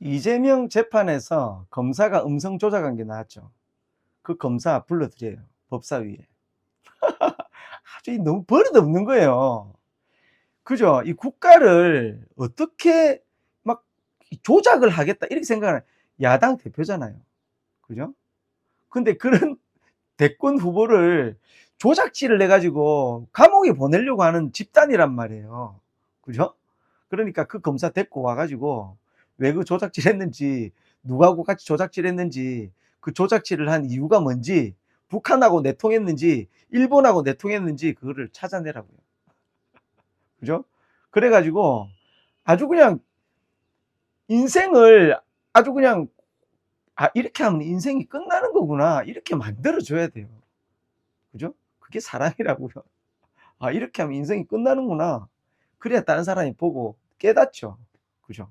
이재명 재판에서 검사가 음성 조작한 게 나왔죠. 그 검사 불러드려요. 법사위에. 아주 이 너무 버릇없는 거예요. 그죠? 이 국가를 어떻게 막 조작을 하겠다 이렇게 생각하는 야당 대표잖아요. 그죠? 근데 그런 대권 후보를 조작질을 해가지고 감옥에 보내려고 하는 집단이란 말이에요. 그죠? 그러니까 그 검사 데리고 와가지고 왜 그 조작질 했는지, 누구하고 같이 조작질 했는지, 그 조작질을 한 이유가 뭔지, 북한하고 내통했는지, 일본하고 내통했는지, 그거를 찾아내라고요. 그죠? 그래가지고 아주 그냥 인생을 아주 그냥 아, 이렇게 하면 인생이 끝나는 거구나. 이렇게 만들어줘야 돼요. 그죠? 그게 사랑이라고요. 아, 이렇게 하면 인생이 끝나는구나. 그래야 다른 사람이 보고 깨닫죠. 그죠?